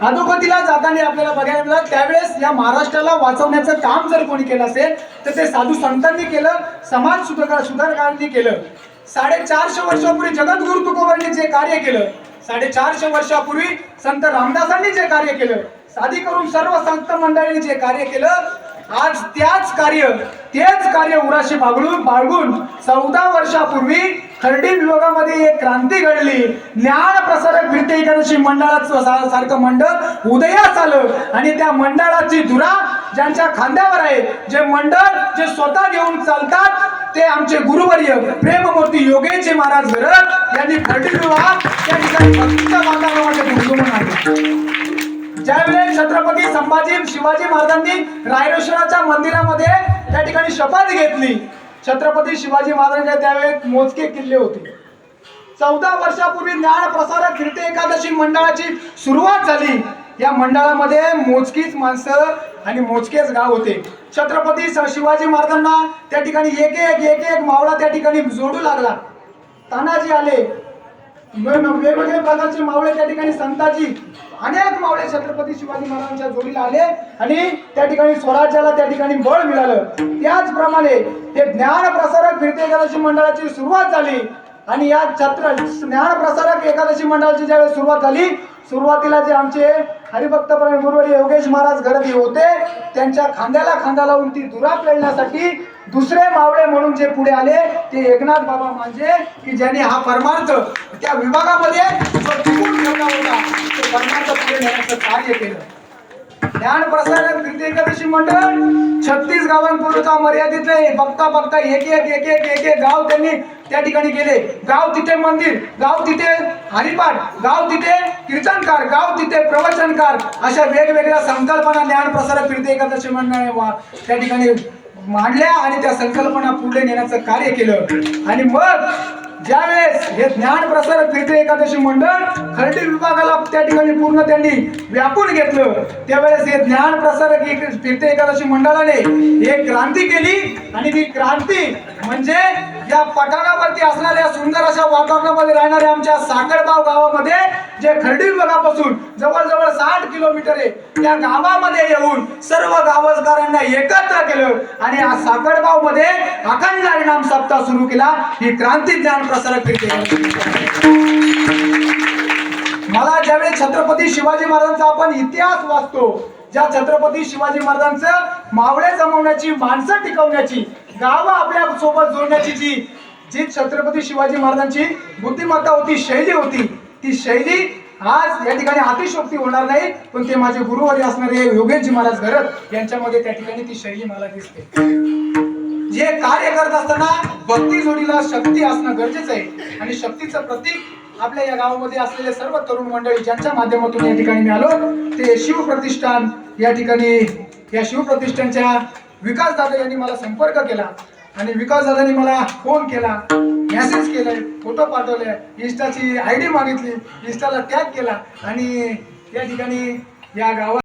अधोगतीला जाताना आपल्याला बघायला मिळालं त्यावेळेस या महाराष्ट्राला वाचवण्याचं काम जर कोणी केलं असेल तर ते साधू संतांनी केलं समाज सुधार सुधारकांनी केलं. साडेचारशे वर्षापूर्वी जगद्गुरु तुकोबांनी जे कार्य केलं साडेचारशे वर्षापूर्वी संत रामदासांनी जे कार्य केलं साधी करून सर्व संत मंडळींनी जे कार्य केलं आज त्याच कार्य तेच कार्य उराशी बागळून बाळगून चौदा वर्षापूर्वी खर्डी विभागामध्ये एक क्रांती घडली. ज्ञान प्रसारक फिरते एकादशी मंडळाचं सारखं मंडळ उदयास आलं. आणि त्या मंडळाची धुरा ज्यांच्या खांद्यावर आहे जे मंडळ जे स्वतः घेऊन चालतात ते आमचे गुरुवर्य प्रेममूर्ती योगेचे महाराज घरत यांनी खर्डी विभाग त्या ठिकाणी वातावरणामध्ये ज्यावेळेस छत्रपती संभाजी शिवाजी महाराजांनी रायरेश्वराच्या मंदिरामध्ये त्या ठिकाणी शपथ घेतली छत्रपती शिवाजी महाराजांच्या त्यावेळेस मोजके किल्ले होते. चौदा वर्षापूर्वी ज्ञान कीर्ती एकादशी मंडळाची सुरुवात झाली. या मंडळामध्ये मोजकीच माणसं आणि मोजकेच गाव होते. छत्रपती शिवाजी महाराजांना त्या ठिकाणी एक एक एक एक मावळा त्या ठिकाणी जोडू लागला. तानाजी आले. वेगवेगळ्या प्रकारचे मावळे त्या ठिकाणी संताजी अनेक मावळे छत्रपती शिवाजी महाराजांच्या जोडीला आले आणि त्या ठिकाणी स्वराज्याला त्या ठिकाणी बळ मिळालं. त्याचप्रमाणे हे ज्ञान प्रसारक फिरते एकादशी मंडळाची सुरुवात झाली आणि या छत्र ज्ञान प्रसारक एकादशी मंडळाची ज्यावेळेस सुरुवात झाली सुरुवातीला जे आमचे हरिभक्त गुरुवारी योगेश महाराज गरबी होते त्यांच्या खांद्याला खांदा लावून ती दुरा पेळण्यासाठी दुसरे मावळे म्हणून जे पुढे आले ते एकनाथ बाबा मांजे की ज्यांनी हा परमार्थ त्या विभागामध्ये परमार्थ पुढे नेण्याचं कार्य केलं. ज्ञान प्रसारक एकादशी मंडळ छत्तीस गावांपूर्वीचा नाही बघता बघता एक एक एक एक एक एक गाव त्यांनी त्या ठिकाणी गेले गाव तिथे मंदिर गाव तिथे हरिपाठ गाव तिथे कीर्तनकार गाव तिथे प्रवचनकार अशा वेगवेगळ्या संकल्पना ज्ञान प्रसारक फिरते एकादशी मंडळ वा- त्या ठिकाणी मांडल्या आणि त्या संकल्पना पुढे नेण्याचं कार्य केलं. आणि मग ज्यावेळेस हे ज्ञान प्रसारक फिरते एकादशी मंडळ खर्डी विभागाला त्या ठिकाणी पूर्ण त्यांनी व्यापून घेतलं त्यावेळेस हे ज्ञान प्रसारक एक- एकादशी मंडळाने एक क्रांती केली आणि ती क्रांती म्हणजे या पठारावरती असणाऱ्या सुंदर अशा वातावरणामध्ये राहणाऱ्या आमच्या साखरबाव गावामध्ये जे खर्डी विभागापासून जवळजवळ साठ किलोमीटर आहे त्या गावामध्ये येऊन सर्व गावसदारांना एकत्र केलं आणि या साखरबावमध्ये अखंड हरिणाम सप्ताह सुरू केला. ही क्रांती ज्ञान प्रसारक केली मला ज्यावेळी छत्रपती शिवाजी महाराजांचा आपण इतिहास वाचतो ज्या छत्रपती शिवाजी महाराजांचं मावळे जमवण्याची माणसं टिकवण्याची गावं आपल्यासोबत जोडण्याची जी जी छत्रपती शिवाजी महाराजांची बुद्धिमत्ता होती शैली होती ती शैली आज या ठिकाणी अतिशोक्ती होणार नाही. पण ते माझे गुरुवारी असणारे योगेशजी महाराज घरत यांच्यामध्ये त्या ठिकाणी ती शैली मला दिसते. जे कार्य करत असताना भक्ती जोडीला शक्ती असणं गरजेचं आहे. आणि शक्तीचं प्रतीक आपल्या या गावामध्ये असलेले सर्व तरुण मंडळी ज्यांच्या माध्यमातून या ठिकाणी मी आलो ते शिवप्रतिष्ठान या ठिकाणी या शिवप्रतिष्ठानच्या विकास दादा यांनी मला संपर्क केला आणि विकास दादांनी मला फोन केला मेसेज केलाय फोटो पाठवले इन्स्टाची आय डी मागितली इन्स्टाला टॅग केला आणि या ठिकाणी या गावात